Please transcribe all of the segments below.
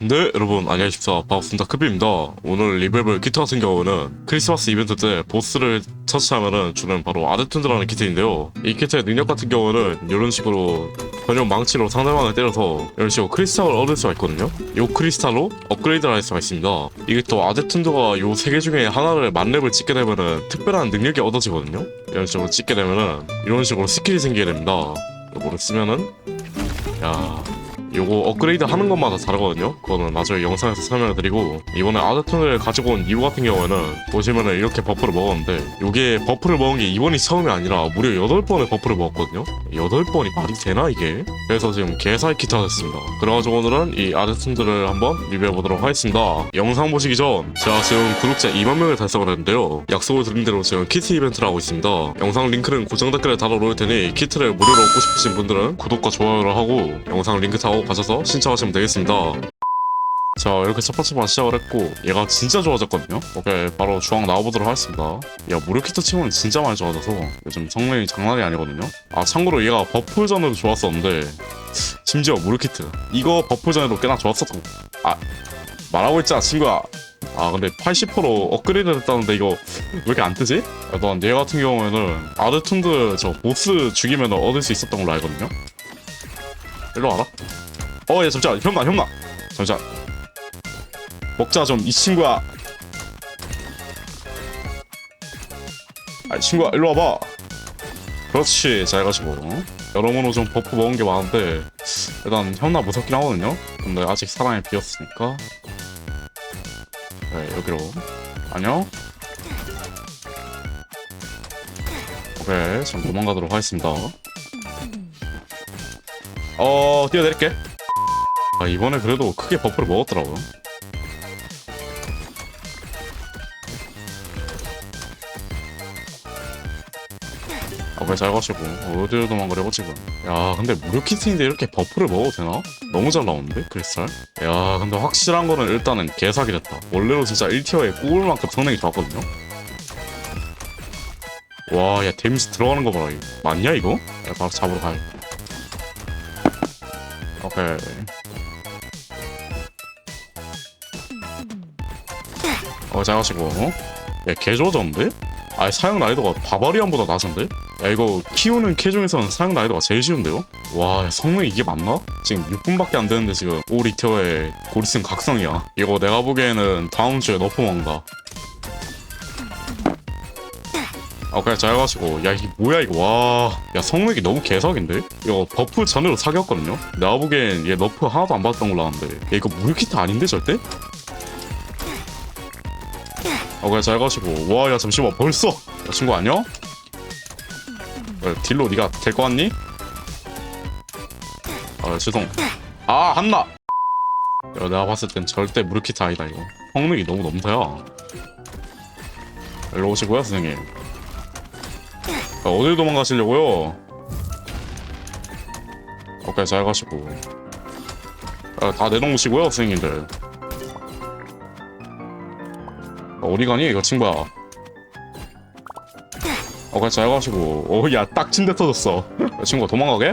네 여러분 안녕하십니까 반갑습니다. 크비입니다. 오늘 리뷰해볼 키트 같은 경우는 크리스마스 이벤트 때 보스를 처치하면은 주는 바로 아데툰드라는 키트인데요. 이 키트의 능력 같은 경우는 이런 식으로 전용 망치로 상대방을 때려서 이런 식으로 크리스탈을 얻을 수가 있거든요. 이 크리스탈로 업그레이드를 할 수가 있습니다. 이게 또 아데툰드가 요 세 개 중에 하나를 만렙을 찍게 되면은 특별한 능력이 얻어지거든요. 이런 식으로 찍게 되면은 이런 식으로 스킬이 생기게 됩니다. 요거를 쓰면은 야 요거 업그레이드 하는 것마다 다르거든요. 그거는 나중에 영상에서 설명을 드리고 이번에 아드톤을 가지고 온 이유 같은 경우에는 보시면은 이렇게 버프를 먹었는데 요게 버프를 먹은 게 이번이 처음이 아니라 무려 8번의 버프를 먹었거든요. 8번이 말이 되나 이게? 그래서 지금 개사이 키트가 됐습니다. 그래가지고 오늘은 이 아드톤들을 한번 리뷰해보도록 하겠습니다. 영상 보시기 전 제가 지금 구독자 2만 명을 달성을 했는데요. 약속을 드린 대로 지금 키트 이벤트를 하고 있습니다. 영상 링크는 고정 댓글에 달아놓을 테니 키트를 무료로 얻고 싶으신 분들은 구독과 좋아요를 하고 영상 링크 타고 가셔서 신청하시면 되겠습니다. 자 이렇게 첫 번째 판 시작을 했고 얘가 진짜 좋아졌거든요. 오케이 바로 주황 나와보도록 하겠습니다. 야 무료 키트 치고는 진짜 많이 좋아져서 요즘 성능이 장난이 아니거든요. 아 참고로 얘가 전에도 좋았었는데 심지어 무료 키트. 이거 전에도 꽤나 좋았었고 아 말하고 있잖아 친구야. 아 근데 80% 업그레이드 됐다는데 이거 왜 이렇게 안 뜨지? 일단 얘 같은 경우에는 아르툰드 저 보스 죽이면 얻을 수 있었던 걸로 알거든요. 일로 와라 어얘 잠시만. 현나 현나 잠시만. 먹자 좀. 이 친구야. 아 친구야 일로 와봐. 그렇지 잘 가시고. 여러모로 좀 버프 먹은 게 많은데 일단 현나 무섭긴 하거든요? 근데 아직 사람이 비었으니까. 네 여기로. 안녕? 오케이 전 도망가도록 하겠습니다. 어 뛰어내릴게 아 이번에 그래도 크게 버프를 먹었더라고요. 아, 왜잘 가시고 어디로 도망가려고 지금. 야 근데 무료 키트인데 이렇게 버프를 먹어도 되나? 너무 잘 나오는데 크리스탈? 야 근데 확실한 거는 일단은 개사기 됐다. 원래로 진짜 1티어에 꼽을 만큼 성능이 좋았거든요. 와 야 데미지 들어가는 거 봐라 이거. 맞냐 이거? 야 바로 잡으러 가야 오케이 어잘 가시고 야개 좋아졌는데? 아예 사용 난이도가 바바리안보다 낮은데? 야 이거 키우는 캐 중에서는 사용 난이도가 제일 쉬운데요? 와 야, 성능 이게 맞나? 지금 6분밖에 안 되는데 지금 올 리티어의 고리슨 각성이야 이거 내가 보기에는 다음 주에 너프 먹는다 오케이 잘 가시고 야 이게 뭐야 이거 와 야 성능이 너무 개석인데? 이거 버프 전으로 사귀었거든요? 내가 보기엔 얘 너프 하나도 안 받았던 걸로 아는데 야 이거 물키트 아닌데 절대? 오케이 잘 가시고. 와 야 잠시만 벌써. 야 친구 안녕? 왜, 딜로 네가 될 거 같니? 아 죄송. 아 한나! 야, 내가 봤을 땐 절대 무르키트 아니다 이거. 성능이 너무 넘사야. 일로 오시고요 선생님. 아, 어딜 도망가시려고요? 오케이 잘 가시고. 아, 다 내놓으시고요 선생님들 어디 가니 이거 친구야? 오케이 잘 가시고. 어야 딱 침대 터졌어. 야, 친구가 도망가게?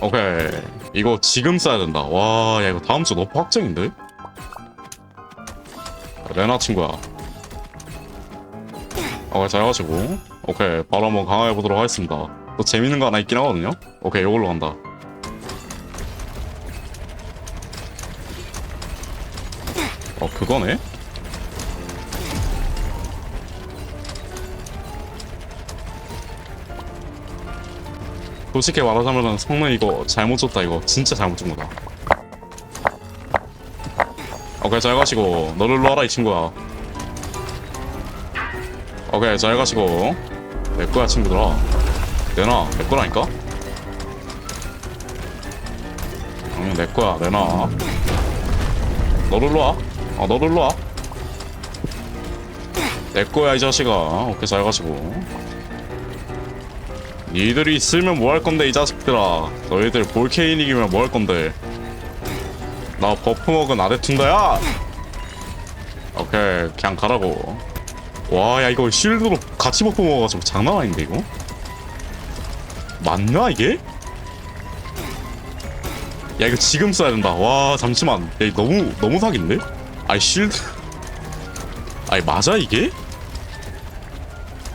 오케이. 이거 지금 써야 된다. 와 야 이거 다음 주 너프 확정인데? 레나 친구야. 오케이 잘 가시고. 오케이 바로 한번 강화해 보도록 하겠습니다 또 재밌는 거 하나 있긴 하거든요? 오케이 이걸로 간다. 어 그거네? 솔직히 말하자면 성능 이거 잘못 줬다 이거. 진짜 잘못 준 거다. 오케이 잘 가시고. 너를 놓아라 이 친구야. 오케이 잘 가시고. 내 거야 친구들아 내놔. 내 거라니까? 응, 내 거야. 내놔. 너를 놓아. 어 너를 놓아. 내 거야 이 자식아. 오케이 잘 가시고. 니들이 있으면 뭐 할 건데 이 자식들아. 너희들 볼케인 이기면 뭐 할 건데? 나 버프 먹은 아데툰다야! 오케이 그냥 가라고. 와, 야, 이거 쉴드로 같이 먹고 먹어가지고 장난 아닌데, 이거? 맞나, 이게? 야, 이거 지금 써야 된다. 와, 잠시만. 야, 이거 너무, 너무 사기인데? 아이, 쉴드. 아이, 맞아, 이게?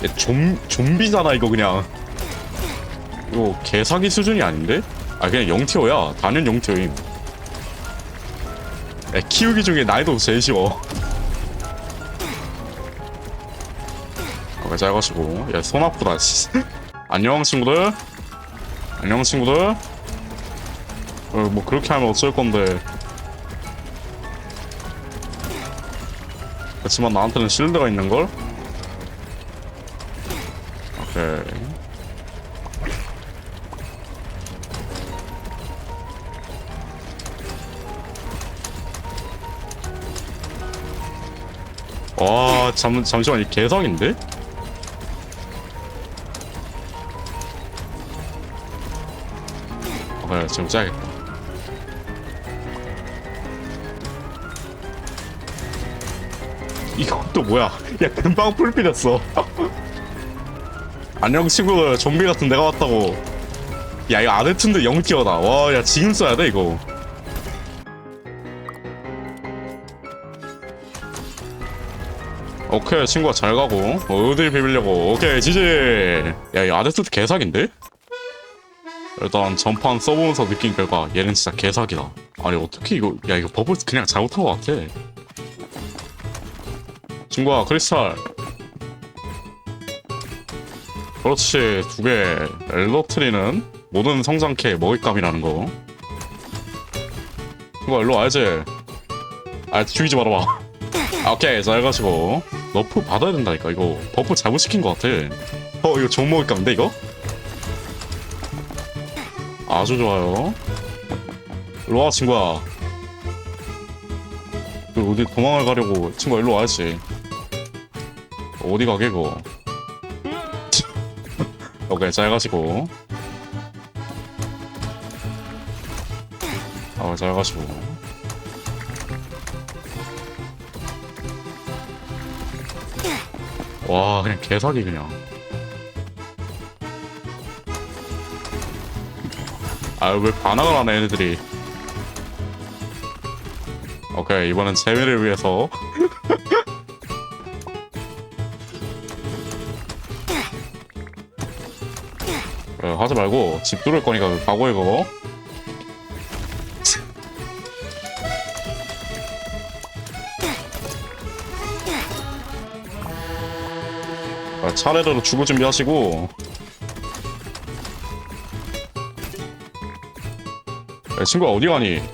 야, 좀, 좀비잖아, 이거 그냥. 이거 개사기 수준이 아닌데? 아, 그냥 0티어야. 단연 0티어임. 야, 키우기 중에 난이도 제일 쉬워. 어, 잘 가시고. 야, 손 아프다, 씨. 안녕, 친구들. 안녕, 친구들. 어, 뭐, 그렇게 하면 어쩔 건데. 그렇지만 나한테는 실드가 있는걸? 오케이. 와, 잠, 잠시만, 이 개성인데? 그래, 지금 짜야겠다. 또 뭐야? 야, 금방 풀필했어. 안녕, 친구들. 좀비 같은 내가 왔다고. 야, 이거 아데툰드 0티어다. 와, 야, 지금 써야 돼, 이거. 오케이 친구가 잘 가고 어, 어딜 비비려고 오케이 지지 야이 아데스트 개사기인데? 일단 전판 써보면서 느낀 결과 얘는 진짜 개사기다. 아니 어떻게 이거 야 이거 버블 그냥 잘못한 것 같아. 친구야 크리스탈. 그렇지 두개. 엘더트리는 모든 성장캐 먹잇감이라는 거. 친구야 일로 와야지? 아 죽이지 말아봐. 아, 오케이 잘 가시고. 너프 받아야 된다니까 이거. 버프 잘못 시킨 것 같아. 어 이거 좋은 먹을감인데 이거? 아주 좋아요. 일로 와 친구야. 그 어디 도망을 가려고 친구야 일로 와야지. 어디 가게 그거? 오케이 잘 가시고. 아 잘 가시고. 와 그냥 개사기 그냥 아왜 반항을 하네 얘네들이. 오케이 이번엔 재미를 위해서. 어, 하지 말고 집 뚫을 거니까 각오해 그거 아, 차례대로 죽을 준비하시고 야, 친구야 어디 가니?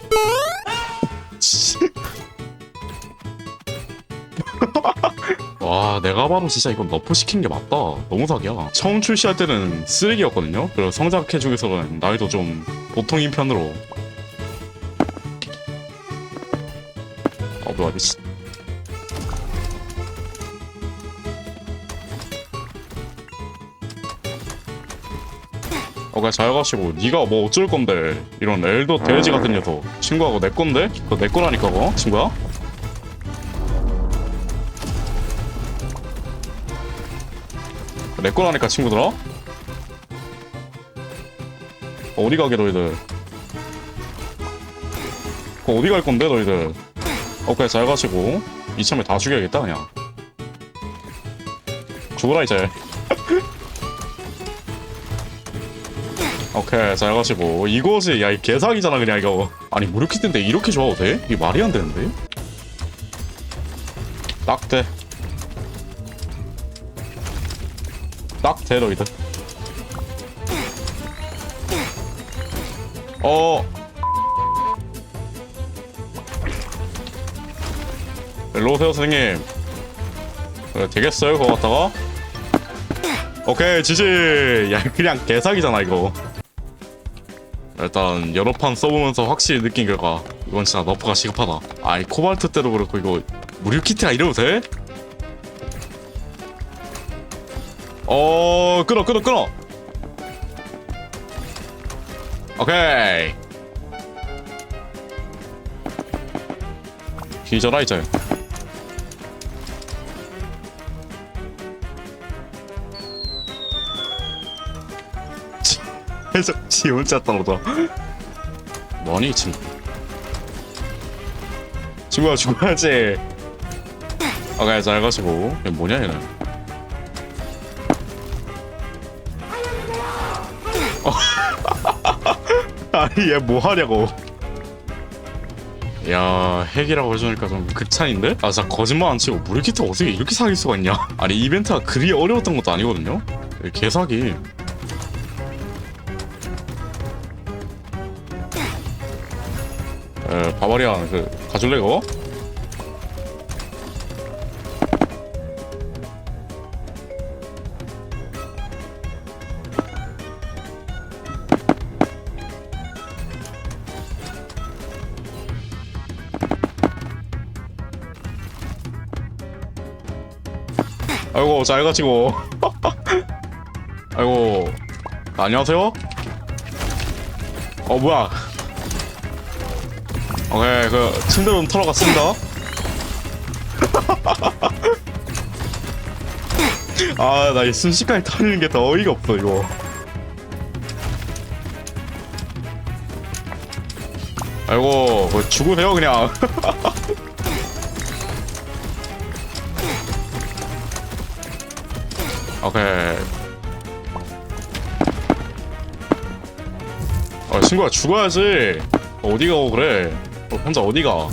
와 내가 봐도 진짜 이건 너프 시킨 게 맞다. 너무 사기야. 처음 출시할 때는 쓰레기였거든요. 그리고 성장캐 중에서는 나이도 좀 보통인 편으로. 어 뭐야 미 어가 잘 가시고. 네가 뭐 어쩔 건데? 이런 엘더 돼지 같은 녀석. 친구하고 내 건데? 그거 내 거라니까 그거. 친구야? 내 거라니까 친구들아? 어디 가게 너희들? 그거 어디 갈 건데 너희들? 오케이 잘 가시고. 이참에 다 죽여야겠다 그냥. 죽어라 이제 오케이 잘 가시고. 이거지 야이 개사기잖아 그냥 이거. 아니 무료키트인데 이렇게 좋아도 돼? 이게 말이 안 되는데? 딱돼. 딱돼 너희들. 어. 일로 오세요 선생님. 네, 되겠어요 그거 갖다가? 오케이 지지 야 그냥 개사기잖아 이거 일단 여러 판 써보면서 확실히 느낀 결과 이건 진짜 너프가 시급하다. 아이 코발트 때도 그렇고 이거 무료 키트가 이래도 돼? 어 끊어 끊어 끊어. 오케이. 뒤져라 이제 계속 지 혼자 따라오다 뭐니 이 친구 친구야 죽어야지? 오케이 잘 가시고. 얘 뭐냐 얘는? 어. 아니 얘 뭐 하냐고. 야 핵이라고 해주니까 좀 극찬인데? 아 진짜 거짓말 안 치고 물키트 어떻게 이렇게 사귈 수가 있냐? 아니 이벤트가 그리 어려웠던 것도 아니거든요? 개사기 에 바바리안 그 가줄래 이거? 아이고 잘 가지고. 아이고 안녕하세요? 어 뭐야 오케이 그 침대로 좀 털어 갔습니다. 아나 이 순식간에 털리는 게 더 어이가 없어 이거. 아이고 뭐 죽으세요 그냥. 오케이. 아 친구야 죽어야지. 어디 가고 그래 어, 혼자 어디 가?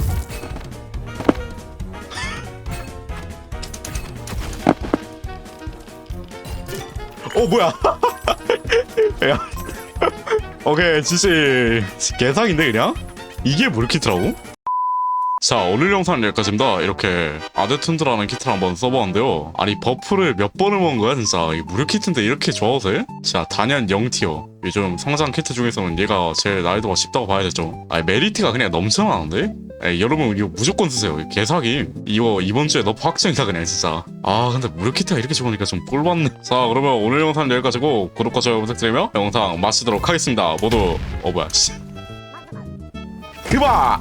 어 뭐야? 야. 오케이 지시 개상인데 그냥? 이게 물키트라고? 자 오늘 영상은 여기까지입니다. 이렇게 아데툰드라는 키트를 한번 써봤는데요. 아니 버프를 몇 번을 먹은 거야 진짜? 이 무료 키트인데 이렇게 좋아서 해? 자 단연 0티어. 요즘 상장 키트 중에서는 얘가 제일 난이도가 쉽다고 봐야겠죠? 아니 메리트가 그냥 넘쳐나는데? 에이, 여러분 이거 무조건 쓰세요. 개사기. 이거 이번 주에 너프 확정이다 그냥 진짜. 아 근데 무료 키트가 이렇게 좋으니까 좀 꼴받네. 자 그러면 오늘 영상은 여기까지고 구독과 좋아요 부탁드리며 영상 마치도록 하겠습니다. 모두 어 뭐야 씨. 그만